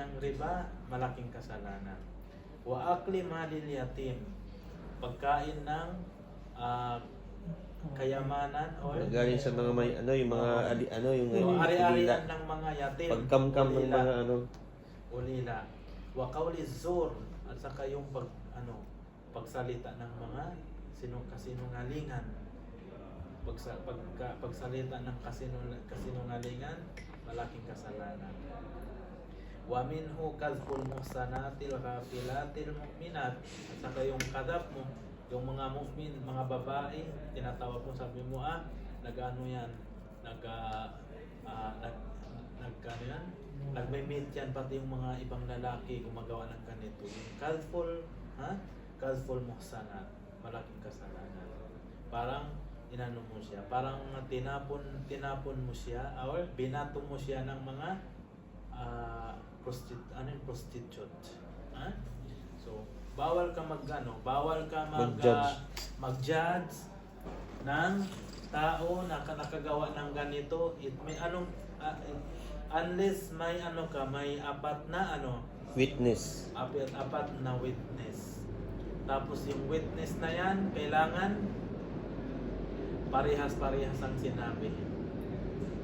ng riba, malaking kasalanan. Wa akli malil yatim, pagkain ng ah, kayamanan o Galing sa mga may ano, yung mga ali, ano, yung o ulila. ari-arian ng mga yatim. Pagkamkam ng mga ano. ulila. Wa qawli zur at saka yung pag ano pagsalita ng mga sino kasinungalingan. Pagsa, pagka, pagsalita ng kasinung, kasinungalingan, malaking kasalanan. Wa minhu kadhful muhsanatil ghafilatil mu'minat at saka yung kadhap mo yung mga mu'min, mga babae, tinatawag mo sabi mo ah, nag-ano yan, nag ah, ah, nag nag ano yan, nagme-meet yan pati yung mga ibang lalaki gumagawa ng ganito. Yung kadhful, ha? Kadhful muhsanat, malaking kasalanan. Parang inano mo siya, parang tinapon tinapon mo siya or binato mo siya ng mga ah prostit ano yung prostitute. Ha? So, bawal ka magano, bawal ka mag Mag-judge. ah, mag-judge ng tao na ka- nakagawa ng ganito. It may anong ah, unless may ano ka, may apat na ano, Witness. apat apat na witness. Tapos yung witness na yan, kailangan parehas-parehas ang sinabi.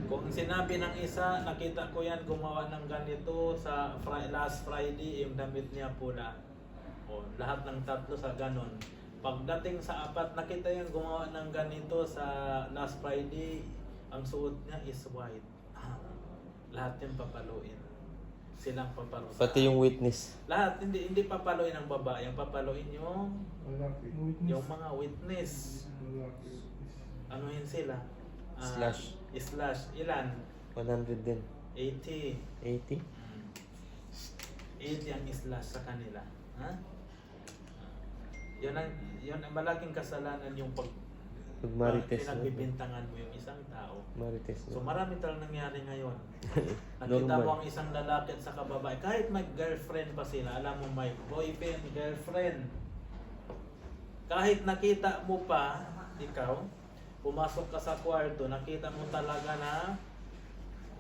Kung sinabi ng isa, nakita ko yan gumawa ng ganito sa fri- last Friday, yung damit niya pula. O, lahat ng tatlo sa ganon. Pagdating sa apat, nakita yung gumawa ng ganito sa last Friday, ang suot niya is white. Ah, lahat yung papaluin. Silang papaluin. Pati yung witness. Lahat, hindi hindi papaluin ang babae, ang papaluin yung yung mga witness. Anuhin sila? Ah, Slash. Slash. Ilan? 100 din. 80. 80? Mm. 80 ang slash sa kanila. Ha? Yun ang, yun ang malaking kasalanan yung pag Pag marites. no? pinagbibintangan mo yung isang tao. Marites. So marami talagang nangyari ngayon. Nakita mo ang isang lalaki at saka babae, kahit may girlfriend pa sila, alam mo may boyfriend, girlfriend. Kahit nakita mo pa, ikaw, pumasok ka sa kwarto, nakita mo talaga na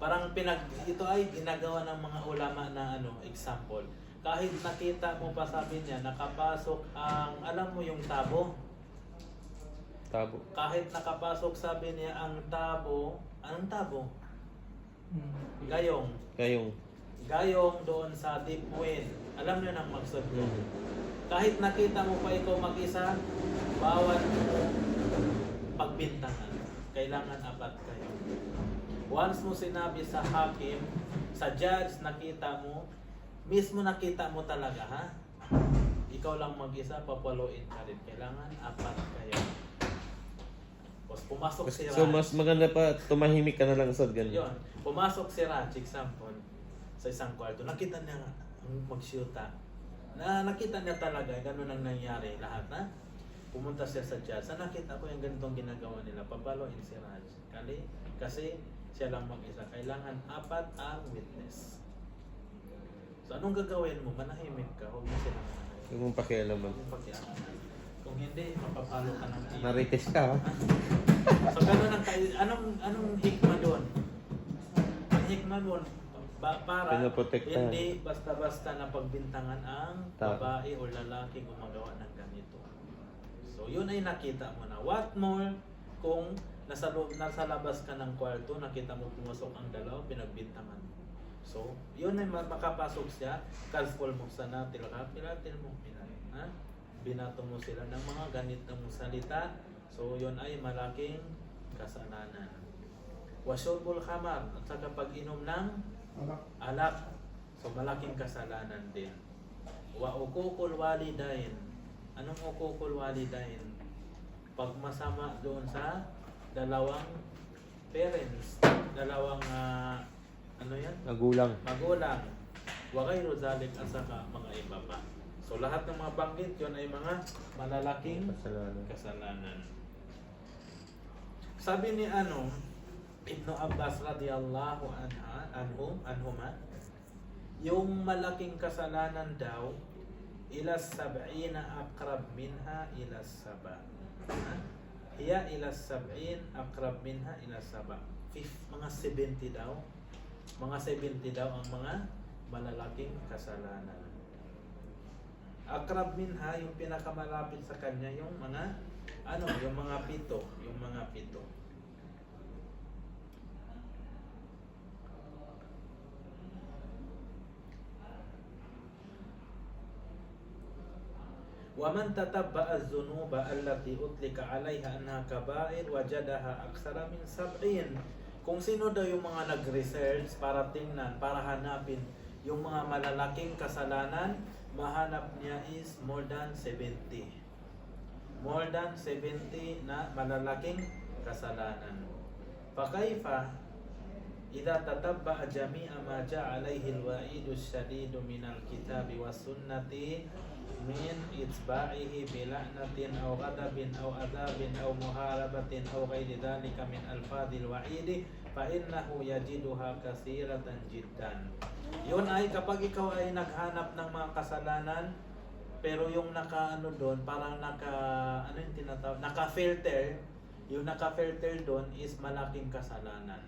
parang pinag ito ay ginagawa ng mga ulama na ano, example. Kahit nakita mo pa sabi niya, nakapasok ang, alam mo yung tabo, Tabo. kahit nakapasok sabi niya ang tabo, anong tabo? Mm. Gayong. Kayong. Gayong doon sa deep wind. Alam niyo nang magsudlo. Mm. Kahit nakita mo pa ikaw mag-isa, bawal mo pagbintangan. Kailangan apat kayo. Once mo sinabi sa hakim, sa judge nakita mo, mismo nakita mo talaga ha, ikaw lang mag-isa, papaluin ka rin. Kailangan apat kayo. Tapos pumasok si Raj. So, mas maganda pa, tumahimik ka na lang sa ganyan. Yun, pumasok si Raj, example, sa isang kwarto. Nakita niya mag-shoota. Na nakita niya talaga, ganun ang nangyari lahat na. Pumunta siya sa judge. Sa nakita ko yung ganitong ginagawa nila, papaloin si Raj. Kali, kasi siya lang mag-isa. Kailangan apat ang witness. So anong gagawin mo? Manahimik ka, huwag mo silang manahimik. Huwag mong pakialaman. Huwag mong pakialaman. Kung hindi, mapapalo ka ng iyo. Marites ka, ha? So ganun ang kay anong anong hikma doon? Ang hikma doon ba, para hindi basta-basta na pagbintangan ang babae o lalaki gumagawa ng ganito. Yun ay nakita mo na. What more kung nasa loob, nasa labas ka ng kwarto, nakita mo pumasok ang dalaw, pinagbintangan mo. So, yun ay ma- makapasok siya, kalful mo sa natil, kapilatil mo. Ha? Binato mo sila ng mga ganit mong salita. So, yun ay malaking kasalanan. Wasyurbul khamar, at saka pag-inom ng Alak. alak. So, malaking kasalanan din. Wa ukukul walidain. Anong ukukul walidain? Pag masama doon sa dalawang parents, dalawang ah, ano yan? Magulang. magulang. Wa ghayru zalik at saka mga iba pa. So lahat ng mga banggit yun ay mga malalaking Kasalanan. kasalanan. Sabi ni ano, Ibnu Abbas radiyallahu anha, anhum, anhuma, yung malaking kasalanan daw, ila sab'ina aqrab minha ila saba. Hiya ila sab'in aqrab minha ila saba. Fif, mga 70 daw. Mga 70 daw ang mga malalaking kasalanan. Akrab minha, yung pinakamalapit sa kanya, yung mga, ano, yung mga pito, yung mga pito. ومن تتبع الذنوب التي أطلق عليها أنها كبائر وجدها أكثر من سبعين kung sino daw yung mga nag-research para tingnan, para hanapin yung mga malalaking kasalanan, mahanap niya is more than 70. More than 70 na malalaking kasalanan. Fakaifa إذا تتبع جميع ما جاء عليه الوعيد الشديد من الكتاب والسنة من إتباعه بلعنة أو غضب أو عذاب أو محاربة أو غير ذلك من ألفاظ الوعيد فإنه يجدها كثيرة جدا yun ay kapag ikaw ay naghanap ng mga kasalanan pero yung naka ano doon parang naka ano yung tinatawag naka-filter yung naka-filter doon is malaking kasalanan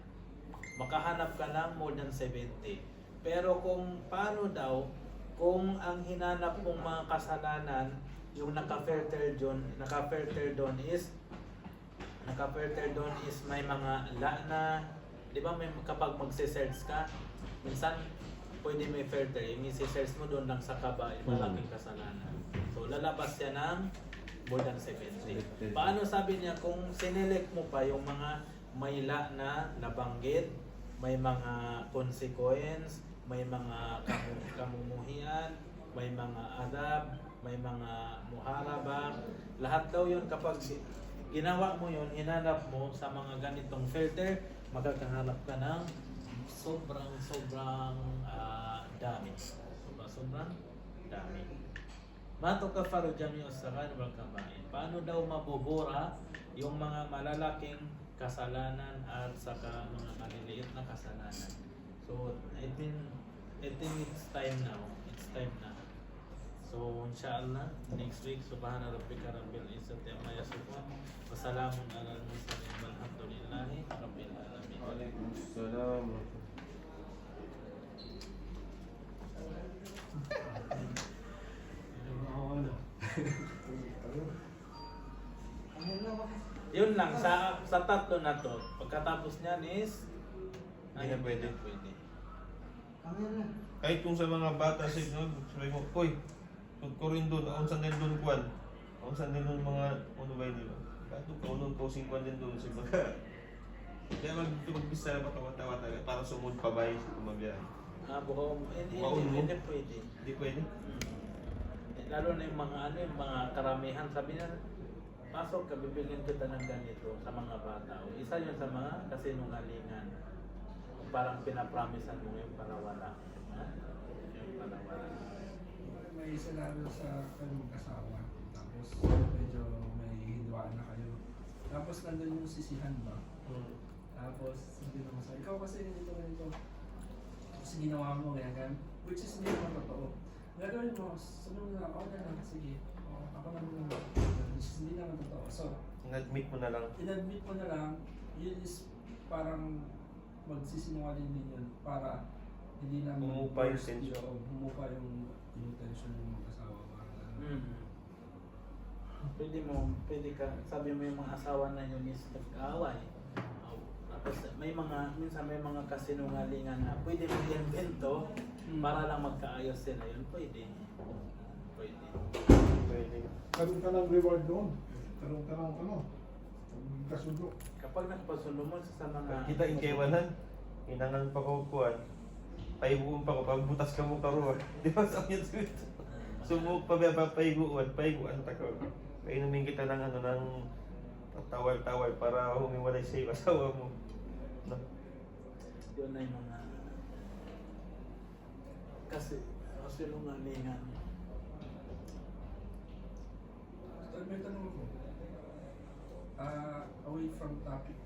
makahanap ka ng more than 70. Pero kung paano daw, kung ang hinanap mong mga kasalanan, yung naka-filter doon, naka-filter doon is, naka-filter doon is may mga lana, di ba may kapag magse-search ka, minsan pwede may filter, yung isi-search mo doon lang sa kaba, yung malaking kasalanan. So lalabas siya ng more than 70. Paano sabi niya kung sinelect mo pa yung mga may la na nabanggit, may mga consequence, may mga kamu- kamumuhian, may mga adab, may mga muharaba. Lahat daw yun kapag ginawa mo yun, hinanap mo sa mga ganitong filter, magkakahanap ka ng sobrang sobrang ah, dami. Sobrang sobrang dami. Mato ka faro jami usakan wal kabain. Paano daw mabubura yung mga malalaking kasalanan at saka mga maliliit na kasalanan. So, I think, I think it's time now. It's time na. So, inshallah, next week, subhana rabbika rabbil izzati amma yasifun. Wa salamun ala al-mursalin walhamdulillahi rabbil alamin. Waalaikumsalam. Yun lang, sa sa tatlo na to, pagkatapos niyan is, Hindi na pwede. pwede. Kahit kung sa mga bata sa inyo, sabi mo, Uy, tug ko rin doon, aon saan din doon kwan? Aon saan din doon mga, ano ba yun? Kahit kung kaunon ko, kwan din doon sa mga. Kaya mag magbisa na patawa-tawa talaga para sumod pa ba yung kumabiyahe. Ah, bukaw, hindi, Bukaon hindi, hindi pwede. Hindi pwede. Eh, Lalo na yung mga ano, yung mga karamihan, sabi na, pasok ka, bibigyan kita ng ganito sa mga bata. O, isa yun sa mga kasinungalingan. Parang pinapromisean mo yung para wala. Ha? Yung para wala. May scenario sa kanyang asawa. Tapos medyo may hidwaan na kayo. Tapos nandun yung sisihan ba? Tapos hindi naman sa ikaw kasi ganito ganito. Tapos ginawa mo ganyan ganyan. Which is hindi naman totoo. Gagawin mo, sunod na, ako na lang, sige. O, ako na muna. Which is hindi naman totoo. So, Nag-meet mo na lang. in-admit mo na lang, yun is parang magsisinungaling din yun para hindi na Humupa yung burst tension. o humupa yung, yung tension ng mag-asawa. Parang ganun. Mm. Pwede mo, pwede ka, sabi mo yung mga asawa na yun is nag-aaway. Oh, Tapos may mga, minsan may mga kasinungalingan na pwede mo i-invento Mm. para lang magkaayos sila. Yun pwede. Pwede. Pwede. Karoon ka ng reward doon. Karoon ka ng ano, kasundo. Kapag nagpasundo mo sa mga... Kita inkewanan. Inangan pa ko kuwan. Paibuon pa ko, pagbutas ka mo karuan. Di ba sa yun sweet? Sumuk pa ba pa paiguan, ta ko. Painumin kita ng ano ng tawal-tawal para humiwalay sa iyo asawa mo. No? Yun na yung mga... Kasi, kasinungalingan. Tol, may tanong ako. Ah, away from topic.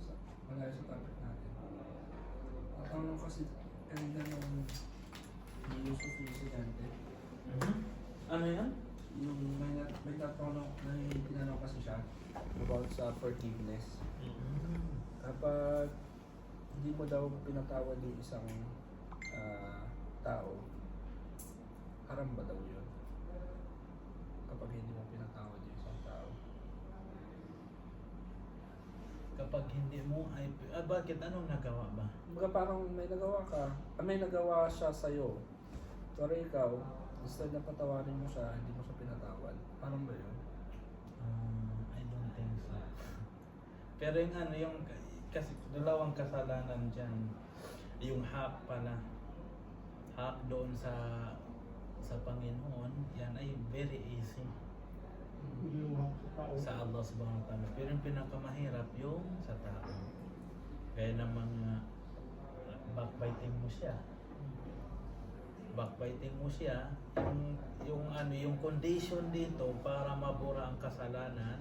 Sa, malayo sa topic natin. Tatanong kasi kanina nung ni Yusuf yung estudyante. Mhm. Ano yan? Yung may, nat- may tatanong, may tinanong kasi siya about sa forgiveness. Kapag hindi mo daw pinatawad yung isang ah, tao, haram ba daw yun? Kapag hindi mo pinatawad yung isang tao. Kapag hindi mo ay ah, bakit anong nagawa ba? Kumbaga parang may nagawa ka, ah, may nagawa siya sa'yo. Pero ikaw, instead na patawarin mo siya, hindi mo siya pinatawad. Parang ba yun? Um, I don't think so. Pero yung ano, yung kasi dalawang kasalanan dyan. Yung hack pala. Hack doon sa sa Panginoon, yan ay very easy Mo sa sa Allah subhanahu wa ta'ala. Pero yung pinakamahirap yung sa tao. Kaya ng mga backbiting mo siya. Backbiting mo siya, yung, yung ano, yung condition dito para mabura ang kasalanan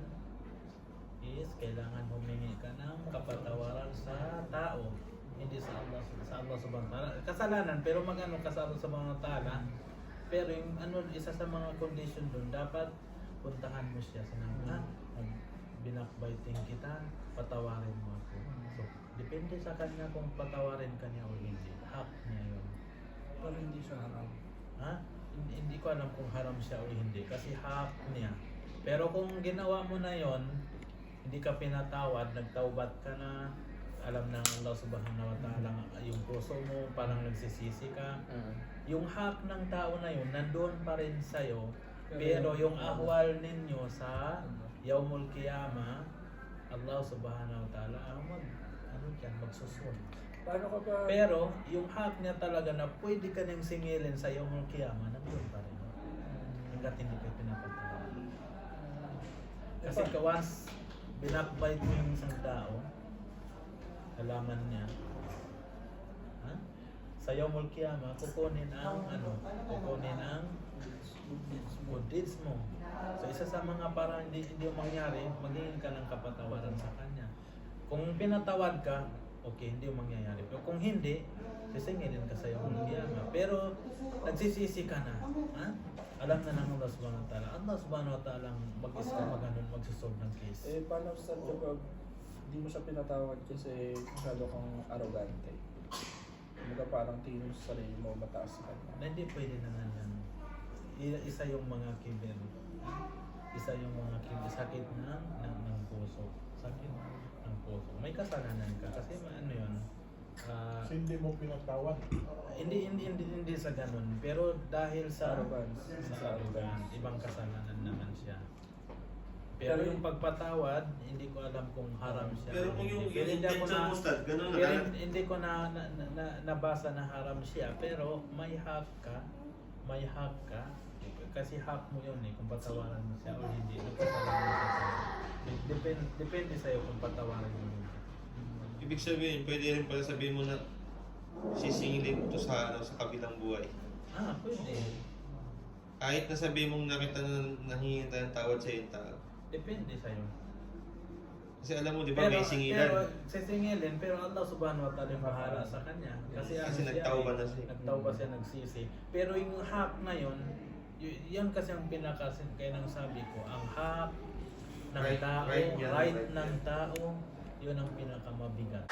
is kailangan humingi ka ng kapatawaran sa tao hindi sa Allah sa Allah subhanahu wa ta'ala kasalanan pero magano ka sa wa ta'ala pero yung ano isa sa mga condition doon dapat puntahan mo siya sa nang ah, binakbiting kita patawarin mo ako. So depende sa kanya kung patawarin ka niya o hindi. Hak niya yun. Pero hindi siya haram. ha? Hindi, hindi ko alam kung haram siya o hindi kasi hak niya. Pero kung ginawa mo na yon hindi ka pinatawad nagtaubat ka na alam ng Allah subhanahu wa ta'ala yung puso mo parang nagsisisi ka. Yung hak ng tao na yun nandoon pa rin sa'yo pero yung ahwal ninyo sa Yaumul Qiyama Allah subhanahu wa ta'ala ang mag ano dyan, magsusun. Paano ka ba? pero yung hak niya talaga na pwede ka nang singilin sa Yaumul Qiyama nandoon pa rin. Hanggat hindi ka pinapatawad kasi ka once binakbite mo yung isang tao. Alaman niya. Ha? sa Yaumul Qiyama kukunin ang ano? Kukunin ang deeds mo so isa sa mga para hindi hindi mangyari magingin ka ng kapatawaran sa kanya kung pinatawad ka okay hindi mangyayari pero kung hindi sisingilin ka sa Yaumul Qiyama pero nagsisisi ka na ha? alam na ng Allah subhanahu wa ta'ala Allah subhanahu wa ta'ala mag-is ka mag-anon magsusolve ng case Eh, paano sa kapag hindi mo siya pinatawad kasi masyado kang arrogante? Kumbaga parang tingin mo sa sarili mo mataas ka na na. hindi pwede naman yan. Isa yung mga kibir. Isa yung mga kibir. Sakit ng, ng, ng puso. Sakit ng puso. May kasalanan ka. Kasi ano yun, ah, Kasi hindi mo pinatawad. hindi, hindi, hindi, hindi sa ganun. Pero dahil sa Arrogance. sa arrogance, ibang kasalanan naman siya. Pero Pero yung pagpatawad, hindi ko alam kung haram siya. Pero kung yung, yung hindi intention na- ganun na pero hindi ko na, na, na, na- nabasa na haram siya, pero may hak ka, may hak ka, kasi hak mo yun eh, kung patawaran mo siya o hindi. Mo siya. Depende, depende sa'yo kung patawaran mo yun. Ibig sabihin, pwede rin pala sabihin mo na sisingilin mo to sa, ano, sa kabilang buhay. Ah, pwede. Kahit na sabihin mong nakita na nahingi tayo ng tawad sa yung tao. Depende sa'yo. Kasi alam mo, di ba, may singilan. Pero, sisingilin, pero Allah subhanahu wa ta'ala yung bahala sa kanya. Kasi, ano Kasi nagtauba eh, na siya. Nagtauba siya, nagsisi. Pero yung hak na yun, yan kasi ang pinakasin, kaya nang sabi ko, ang hak ng Right- tao, right yan, right, right ng yan. tao, yun ang pinakamabigat.